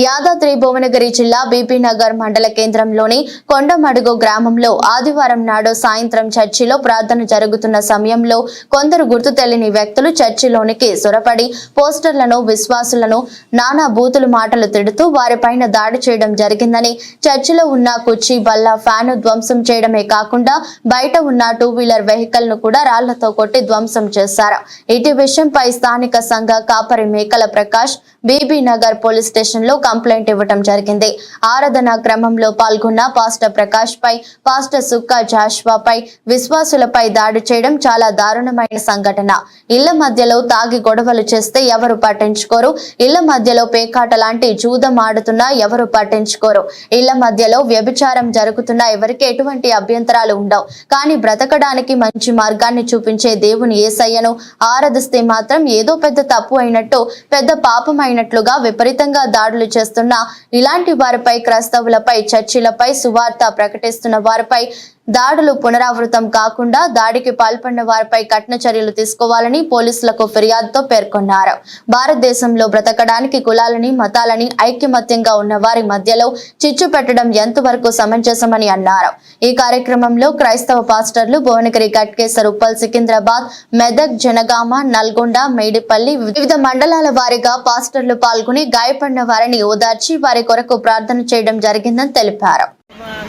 యాదాద్రి భువనగిరి జిల్లా బీబీ నగర్ మండల కేంద్రంలోని కొండమడుగు గ్రామంలో ఆదివారం నాడు సాయంత్రం చర్చిలో ప్రార్థన జరుగుతున్న సమయంలో కొందరు గుర్తు తెలియని వ్యక్తులు చర్చిలోనికి సొరపడి పోస్టర్లను విశ్వాసులను నానా బూతులు మాటలు తిడుతూ వారిపైన దాడి చేయడం జరిగిందని చర్చిలో ఉన్న కుర్చీ బల్ల ఫ్యాను ధ్వంసం చేయడమే కాకుండా బయట ఉన్న టూ వీలర్ వెహికల్ను కూడా రాళ్ళతో కొట్టి ధ్వంసం చేశారు. ఇటు విషయంపై స్థానిక సంఘ కాపరి మేకల ప్రకాష్ బీబీ నగర్ పోలీస్ స్టేషన్లో కంప్లైంట్ ఇవ్వటం జరిగింది. ఆరాధన క్రమంలో పాల్గొన్న పాస్టర్ ప్రకాష్ పై పాస్టర్ సుక్క జాష్వాపై విశ్వాసులపై దాడి చేయడం చాలా దారుణమైన సంఘటన. ఇళ్ళ మధ్యలో తాగి గొడవలు చేస్తే ఎవరు పట్టించుకోరు? ఇళ్ళ మధ్యలో పేకాట లాంటి జూదం ఆడుతున్నా ఎవరు పట్టించుకోరు? ఇళ్ళ మధ్యలో వ్యభిచారం జరుగుతున్నా ఎవరికి ఎటువంటి అభ్యంతరాలు ఉండవు. కానీ బ్రతకడానికి మంచి మార్గాన్ని చూపించే దేవుని ఏసయ్యను ఆరాధిస్తే మాత్రం ఏదో పెద్ద తప్పు అయినట్టు పెద్ద పాపం అయినట్లుగా విపరీతంగా దాడులు చేస్తున్న. ఇలాంటి వారిపై క్రైస్తవులపై చర్చిలపై సువార్త ప్రకటిస్తున్న వారిపై దాడులు పునరావృతం కాకుండా దాడికి పాల్పడిన వారిపై కఠిన చర్యలు తీసుకోవాలని పోలీసులకు ఫిర్యాదుతో పేర్కొన్నారు. భారతదేశంలో బ్రతకడానికి కులాలని మతాలని ఐక్యమత్యంగా ఉన్న వారి మధ్యలో చిచ్చు పెట్టడం ఎంతవరకు సమంజసమని అన్నారు. ఈ కార్యక్రమంలో క్రైస్తవ పాస్టర్లు భువనగిరి గట్కేసర్ ఉప్పల్ సికింద్రాబాద్ మెదక్ జనగామ నల్గొండ మేడిపల్లి వివిధ మండలాల వారీగా పాస్టర్లు పాల్గొని గాయపడిన వారిని ఓదార్చి వారి కొరకు ప్రార్థన చేయడం జరిగిందని తెలిపారు.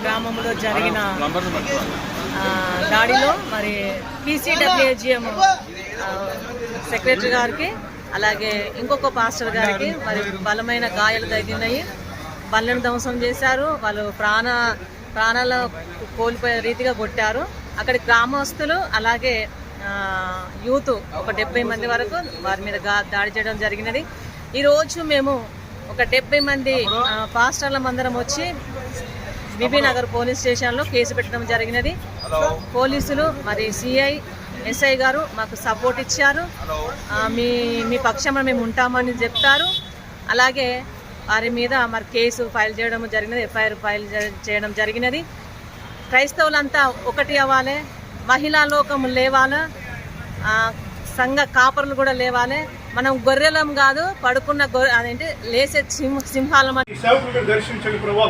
గ్రామంలో జరిగిన దాడిలో మరి పీసీడబ్ల్యూజిఎం సెక్రటరీ గారికి అలాగే ఇంకొక పాస్టర్ గారికి మరి బలమైన గాయాలు తగిలినాయి. బళ్ళను ధ్వంసం చేశారు. వాళ్ళు ప్రాణ ప్రాణాలు కోల్పోయే రీతిగా కొట్టారు. అక్కడి గ్రామస్తులు అలాగే యూత్ ఒక డెబ్బై మంది వరకు వారి మీద దాడి చేయడం జరిగినది. ఈరోజు మేము ఒక డెబ్బై మంది పాస్టర్ల మందరం వచ్చి బీబీ నగర్ పోలీస్ స్టేషన్లో కేసు పెట్టడం జరిగినది. పోలీసులు మరి సిఐ ఎస్ఐ గారు మాకు సపోర్ట్ ఇచ్చారు. ఆ, మీ మీ పక్షంలో మేము ఉంటామని చెప్తారు. అలాగే వారి మీద మరి కేసు ఫైల్ చేయడం జరిగినది ఎఫ్ఐఆర్ ఫైల్ చేయడం జరిగినది. క్రైస్తవులంతా ఒకటి అవ్వాలి మహిళా లోకం లేవాలా ఆ, సంఘ కాపరులు కూడా లేవాలి. మనం గొర్రెలం కాదు పడుకున్న గొర్రె అదేంటి లేసే సింహ సింహాలం దర్శించండి ప్రభావ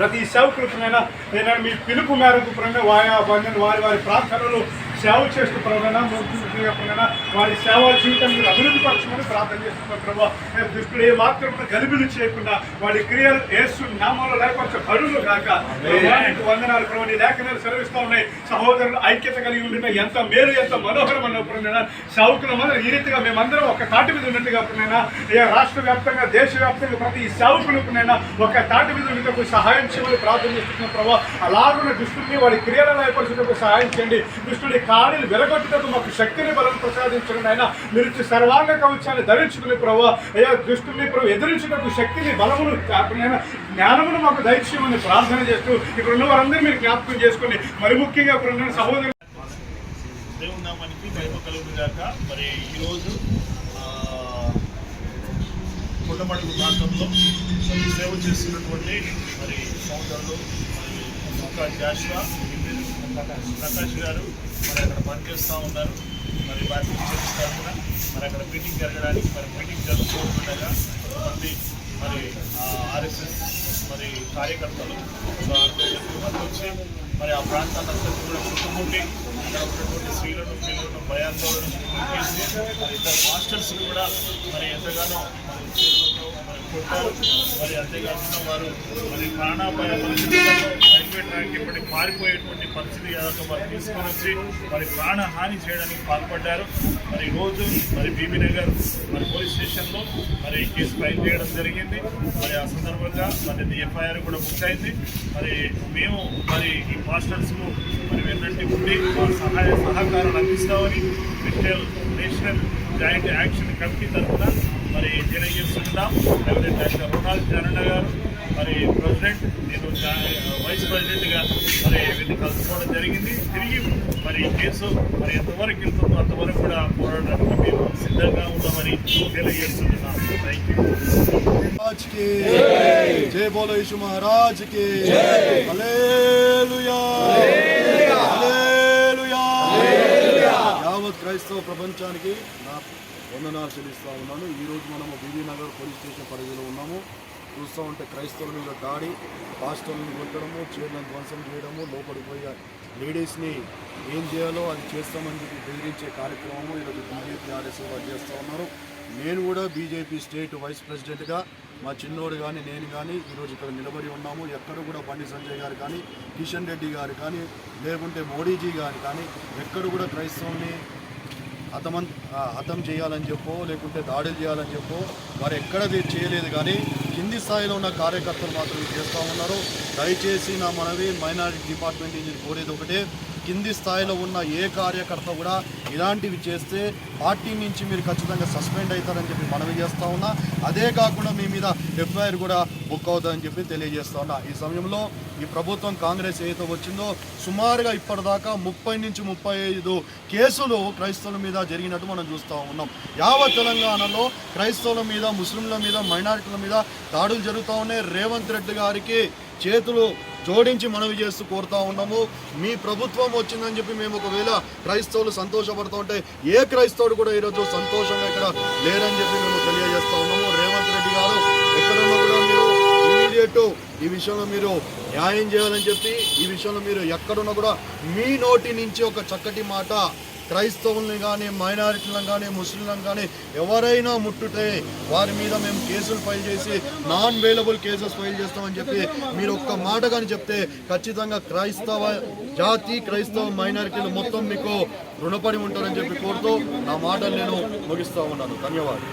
ప్రతి సేవకులకునైనా నేను మీ పిలుపు మేరకు ప్రభు వాయా బంధుని వారి వారి ప్రార్థనలు సేవ చేస్తూ ప్రభైనా ప్రభైనా వారి సేవా జీవితం మీరు అభివృద్ధి పరచమని ప్రార్థన చేస్తున్నాం ప్రభావ దుష్టుడు ఏ మాత్రం గలిబిలు చేయకుండా వాడి క్రియలు యేసు నామంలో లేకపోతే బరువులు కాక వందనాలు ప్రభు. నీ లేఖనాలు సెలవిస్తూ ఉన్నాయి. సహోదరులు ఐక్యత కలిగి ఉండిన ఎంత మేలు ఎంత మనోహరం అన్నప్పుడైనా సేవకుల మంది ఈ రీతిగా మేమందరం ఒక తాటి మీద ఉన్నట్టుగా ఏ రాష్ట్ర వ్యాప్తంగా దేశ వ్యాప్తంగా ప్రతి సేవకులకునైనా ఒక తాటి మీద ఉండటకు సహాయం చేయమని ప్రార్థన చేస్తున్నాం ప్రభావ అలాగున్న దుష్టుడిని వాడి క్రియలను ఏర్పరచుటకు సహాయం చేయండి. దుష్టుడి కాడిని వెలగొట్టుటకు మాకు శక్తిని బలం ప్రసాదించడం. ఆయన మీరు సర్వాంగ కవచాన్ని ధరించుకుని ప్రభు అయ్యా దుష్టుని ప్రభు ఎదిరించుటకు శక్తిని బలమును కాకుండా జ్ఞానమును మాకు దయచేయమని ప్రార్థన చేస్తూ ఇక్కడ ఉన్న వారందరూ మీరు జ్ఞాపకం చేసుకుని మరి ముఖ్యంగా ఇక్కడ ఉన్న సహోదరు దేవుని మహిమ కలుగును మరి ఈరోజు ఆ, కొండమడుగు ప్రాంతంలో సేవ చేస్తున్నటువంటి మరి సోదరులు మరి ఒక జాషువా ప్రకాష్ గారు మరి అక్కడ పనిచేస్తూ ఉన్నారు. మరి వారిని చేస్తారు కూడా. మరి అక్కడ మీటింగ్ జరగడానికి మరి మీటింగ్ జరుపుకుంటుండగా కొంతమంది మరి ఆర్ఎస్ఎస్ మరి కార్యకర్తలు ఒక అరవై మంది వచ్చి మరి ఆ ప్రాంతాన్ని కూడా చుట్టుముట్టి అక్కడ ఉన్నటువంటి స్త్రీలను పిల్లలను భయాందోళన చేసి మరి ఇద్దరు మాస్టర్స్ కూడా మరి ఎంతగానో మరి చేతులతో మరి కొట్టారు మరి అంతేకాకుండా వారు మరి ప్రాణాపాయ పరిస్థితుల్లో పెట్టడానికి ట్రాక్ ఇప్పటికి పరిస్థితి ఏదో వారు తీసుకొని వచ్చి మరి ప్రాణహాని చేయడానికి పాల్పడ్డారు. మరి రోజు మరి బీబీ నగర్ మరి పోలీస్ స్టేషన్లో మరి కేసు ఫైల్ చేయడం జరిగింది. మరి ఆ సందర్భంగా మరి ఎఫ్ఐఆర్ కూడా బుక్ అయింది మరి మేము మరి ఈ మాస్టర్స్కు మరి వెన్నంటి ఉండి మా సహాయ సహకారాలు అందిస్తామని national national joint action committee తరఫున మరి తెలియజేస్తున్నాం. లేకపోతే డాక్టర్ రొనాల్డ్ జనన్న గారు మరి ప్రెసిడెంట్ నేను వైస్ ప్రెసిడెంట్గా మరి వీళ్ళు కలుసుకోవడం జరిగింది. తిరిగి మరి కేసు మరి ఎంతవరకు వెళ్తుందో అంతవరకు కూడా పోరాడడానికి మేము సిద్ధంగా ఉన్నామని తెలియజేస్తున్నాం. థ్యాంక్ యూ జై బోలో యశు మహారాజ్కి. యావత్ క్రైస్తవ ప్రపంచానికి నా వందనాలు చెల్లిస్తూ ఉన్నాను. ఈరోజు మనము బీబీ నగర్ పోలీస్ స్టేషన్ పరిధిలో ఉన్నాము. చూస్తూ ఉంటే క్రైస్తవుల మీద దాడి హాస్టల్ని కొట్టడము చీరలను ధ్వంసం చేయడము లోపలికి లేడీస్ని ఏం చేయాలో అది చేస్తామని చెప్పి బెదిరించే కార్యక్రమము ఈరోజు బీజేపీ ఆర్ఎస్ వారు చేస్తూ ఉన్నారు. నేను కూడా బీజేపీ స్టేట్ వైస్ ప్రెసిడెంట్గా మా చిన్నోడు కానీ నేను కానీ ఈరోజు ఇక్కడ నిలబడి ఉన్నాము. ఎక్కడ కూడా బండి సంజయ్ గారు కానీ కిషన్ రెడ్డి గారు కానీ లేకుంటే మోడీజీ గారు కానీ ఎక్కడ కూడా క్రైస్తవుల్ని హతమన్ హతం చేయాలని చెప్పో లేకుంటే దాడులు చేయాలని చెప్పో వారు ఎక్కడ ఇది చేయలేదు కానీ కింది స్థాయిలో ఉన్న కార్యకర్తలు మాత్రం చేస్తూ ఉన్నారు. దయచేసి నా మనవి మైనారిటీ డిపార్ట్మెంట్ నుంచి కోరేది ఒకటే. కింది స్థాయిలో ఉన్న ఏ కార్యకర్త కూడా ఇలాంటివి చేస్తే పార్టీ నుంచి మీరు ఖచ్చితంగా సస్పెండ్ అవుతారని చెప్పి మనవి చేస్తూ ఉన్నా. అదే కాకుండా మీ మీద ఎఫ్ఐఆర్ కూడా బుక్ అవుతుందని చెప్పి తెలియజేస్తా ఉన్నా. ఈ సమయంలో ఈ ప్రభుత్వం కాంగ్రెస్ ఏదైతే వచ్చిందో సుమారుగా ఇప్పటిదాకా ముప్పై నుంచి ముప్పై ఐదు కేసులు క్రైస్తవుల మీద జరిగినట్టు మనం చూస్తూ ఉన్నాం. యావత్ తెలంగాణలో క్రైస్తవుల మీద ముస్లింల మీద మైనారిటీల మీద దాడులు జరుగుతూ ఉన్నాయి. రేవంత్ రెడ్డి గారికి చేతులు జోడించి మనవి చేస్తూ కోరుతా ఉన్నాము. మీ ప్రభుత్వం వచ్చిందని చెప్పి మేము ఒకవేళ క్రైస్తవులు సంతోషపడుతూ ఉంటే ఏ క్రైస్తవుడు కూడా ఈరోజు సంతోషంగా ఇక్కడ లేరని చెప్పి మేము తెలియజేస్తా ఉన్నాము. రేవంత్ రెడ్డి గారు ఎక్కడున్నా కూడా మీరు ఇమీడియట్ ఈ విషయంలో మీరు న్యాయం చేయాలని చెప్పి ఈ విషయంలో మీరు ఎక్కడున్నా కూడా మీ నోటి నుంచి ఒక చక్కటి మాట క్రైస్తవుల్ని కానీ మైనారిటీలను కానీ ముస్లింలను కానీ ఎవరైనా ముట్టుతే వారి మీద మేము కేసులు ఫైల్ చేసి నాన్ వేలబుల్ కేసెస్ ఫైల్ చేస్తామని చెప్పి మీరు ఒక్క మాట కానీ చెప్తే ఖచ్చితంగా క్రైస్తవ జాతి క్రైస్తవ మైనారిటీలు మొత్తం మీకు రుణపడి ఉంటారని చెప్పి కోరుతూ నా మాటలు నేను ముగిస్తూ ఉన్నాను. ధన్యవాదాలు.